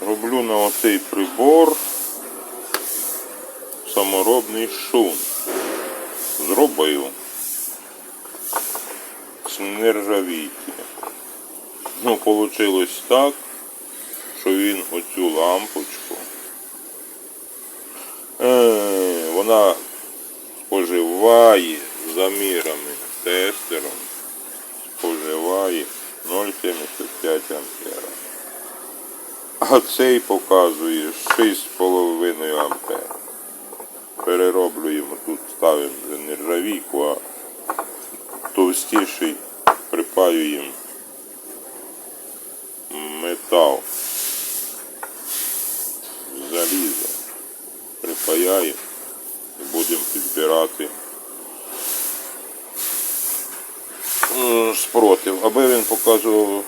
Роблю на оцей прибор саморобний шум. Зробив з нержавійки. Ну, вийшло так, що він оцю лампочку. Е, вона споживає замірами тестером, споживає 0,75 ампера. А цей показує 6,5 ампера. Перероблюємо тут, ставимо нержавійку, а товстіший припаюємо метал. Залізо. Припаяємо і будемо підбирати е, спротив. Аби він показував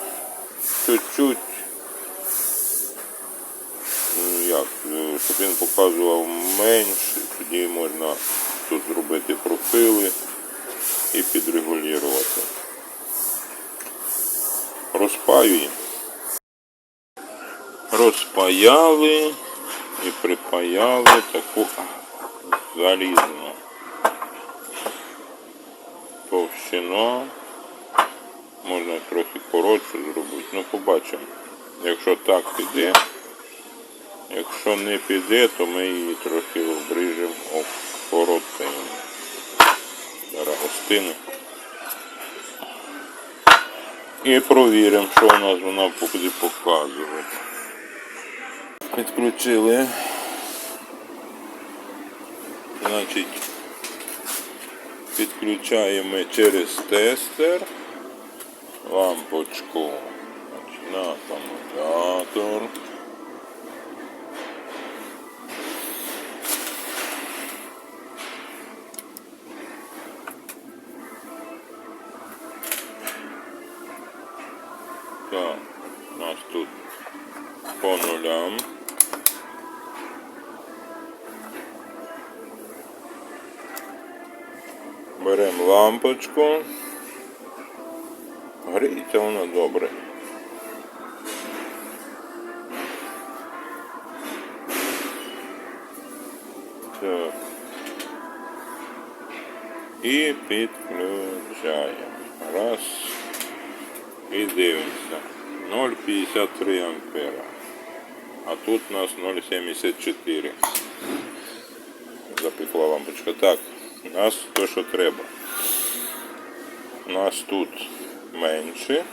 чуть-чуть Ну, як, е, щоб він показував менше, тоді можна тут зробити профили і підрегулювати. Розпаюємо. Розпаяли і припаяли таку залізну товщину. Можна трохи коротше зробити, ну побачимо. Якщо так піде. Якщо не піде, то ми її трохи обріжемо, окоротимо. Зараз остине. І провіримо, що у нас вона буде показувати. Підключили. Значить, підключаємо через тестер лампочку Значить, на акумулятор. Беремо лампочку. Гріється вона добре. Так. І підключаємо. Раз. І дивимося. 0,53 ампера. А тут у нас 0,74. Запекла лампочка. Так, у нас то, що треба. У нас тут менше.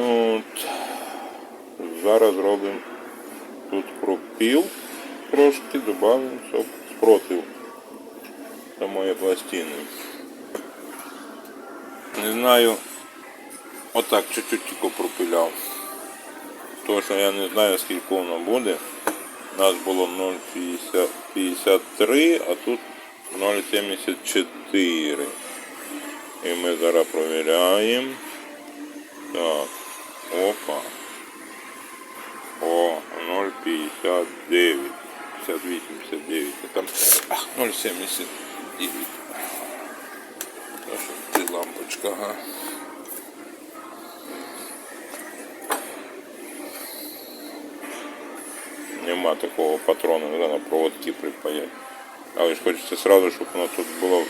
От. Зараз робимо тут пропіл трошки, додаємо щоб спротив самої пластини. Не знаю, отак чуть-чуть тільки пропиляв. Тому що я не знаю скільки воно буде. У нас було 0,53, а тут 0,74. І ми зараз провіряємо. Так, опа. О, 0,59. 58, 59. А там ах, 0,79. Це лампочка, ага. Нема такого патрона, треба на проводки припаяти. Але ж хочеться сразу, щоб воно тут було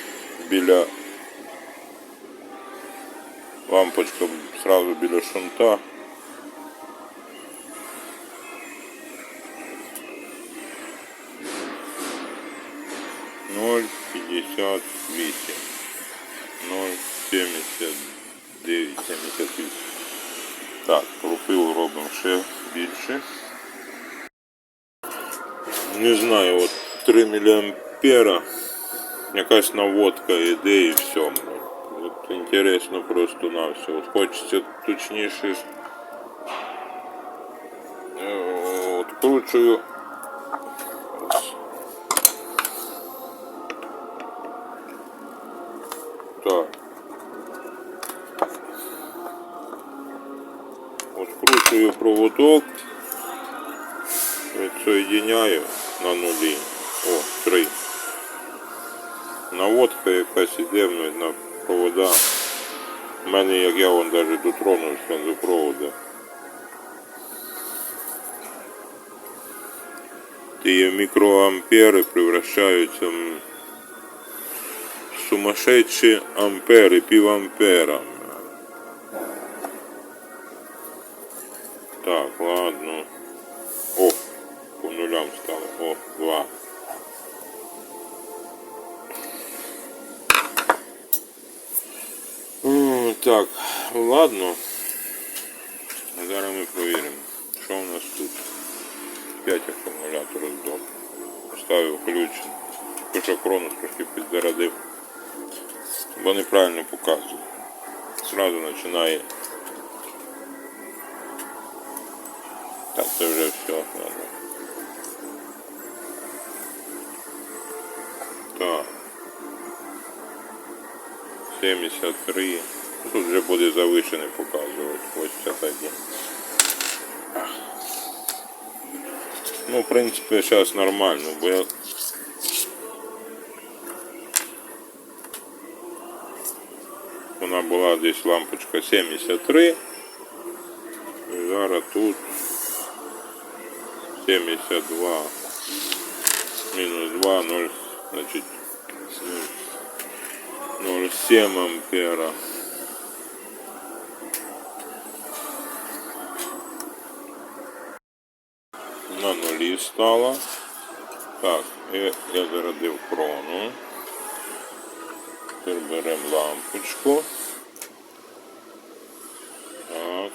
біля лампочка сразу біля шунта. Ноль пятьдесят восемь. Ноль семьдесят дев'ять, семьдесят вісім. Так, пропил робимо ще більше. Не знаю, от 3 мА. Якась наводка іде і все. От інтересно просто на все. От хочеться точніше. е, Откручую. Так. Откручую проводок. Відсоєдиняю на нулі. О, три. Наводка якась іде ну, на провода. У мене, як я вон навіть дотронувся до провода. ті мікроампери превращаються в сумасшедші ампери, півампера. Так, ладно. О, по нулям стало. О, два. Так, ладно. Зараз ми провіримо, що у нас тут. 5 акумуляторів вдома. Поставив ключ. Хоча кронус трошки підзарядив. Бо неправильно показує. Сразу починає. Так, це вже все. Ладно. Так. 73. Ну, Тут вже буде завишений показувати. 81. Ах. Ну, в принципі, зараз нормально, бо я Вона була десь лампочка 73. І зараз тут 72 мінус 2, 0, значить 0,7 ампера. На стала. Так, я зарядив крону. Тепер беремо лампочку. Так.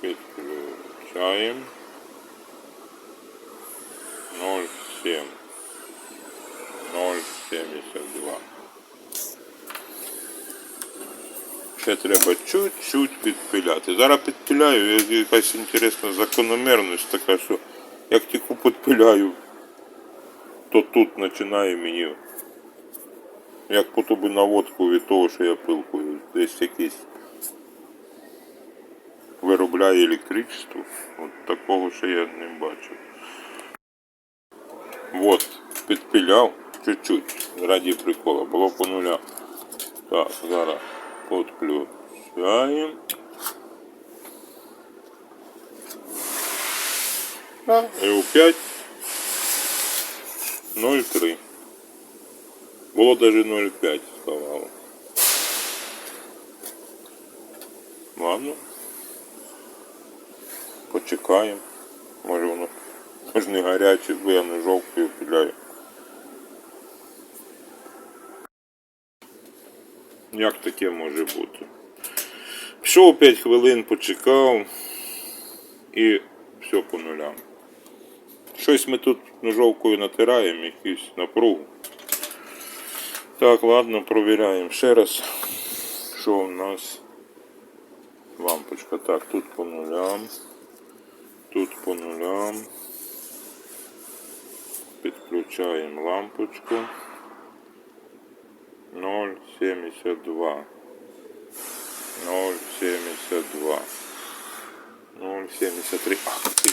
Підключаємо. 0,7. 0,72. Ще треба чуть-чуть підпиляти. Зараз підпиляю, якась інтересна закономірність така, що як тільки підпиляю, то тут починає мені як по тобі наводку від того, що я пилкую. Десь якийсь виробляє електричество. От такого ще я не бачив. От, підпиляв чуть-чуть, раді прикола, було по нуля. Так, зараз підключаємо. А, і опять 0,3. Було навіть 0,5 ставало. Ладно. Почекаємо. Може воно може не гаряче, бо я не жовтою піляю. Як таке може бути? Пішов 5 хвилин, почекав і все по нулям. Щось ми тут ножовкою натираємо, якусь напругу. Так, ладно, провіряємо ще раз, що у нас лампочка. Так, тут по нулям, тут по нулям. Підключаємо лампочку. 0,72. 0,72. 0,73. Ах ти.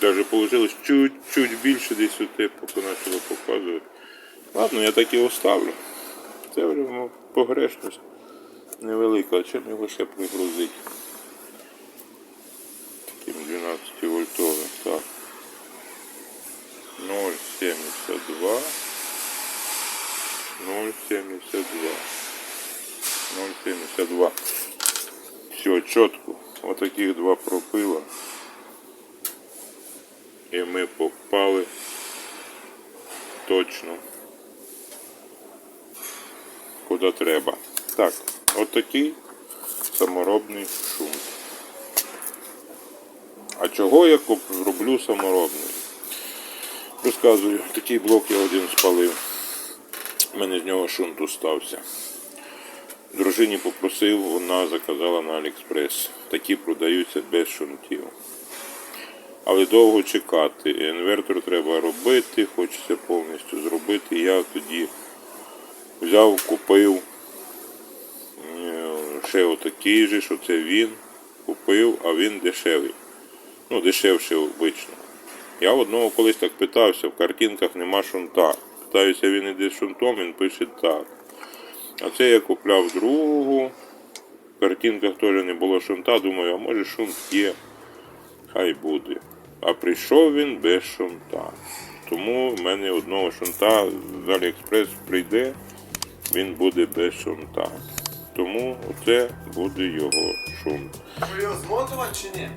Даже получилось чуть-чуть більше десь от почало показувати. Ладно, я так і оставлю. Це ну, погрешність невелика, чим його ще пригрузити? Таким 12 вольтовим. Так. 0,72. 0,72. 0,72. Все, чітко. Отаких два пропила. І ми попали точно куди треба. Так, от такий саморобний шум. А чого я роблю саморобний? Розказую, такий блок я один спалив. У мене з нього шунт устався. Дружині попросив, вона заказала на Аліекспрес. Такі продаються без шунтів. Але довго чекати. Інвертор треба робити, хочеться повністю зробити. Я тоді взяв, купив е, ще отакий же, що це він. Купив, а він дешевий. Ну, дешевше обично. Я одного колись так питався, в картинках нема шунта. Питаюся, він іде з шунтом, він пише так. А це я купляв другу. В картинках теж не було шунта, думаю, а може шунт є. Хай буде. А прийшов він без шунта. Тому в мене одного шунта з Аліекспрес прийде, він буде без шунта. Тому це буде його шунт. Ви його змотувати чи ні?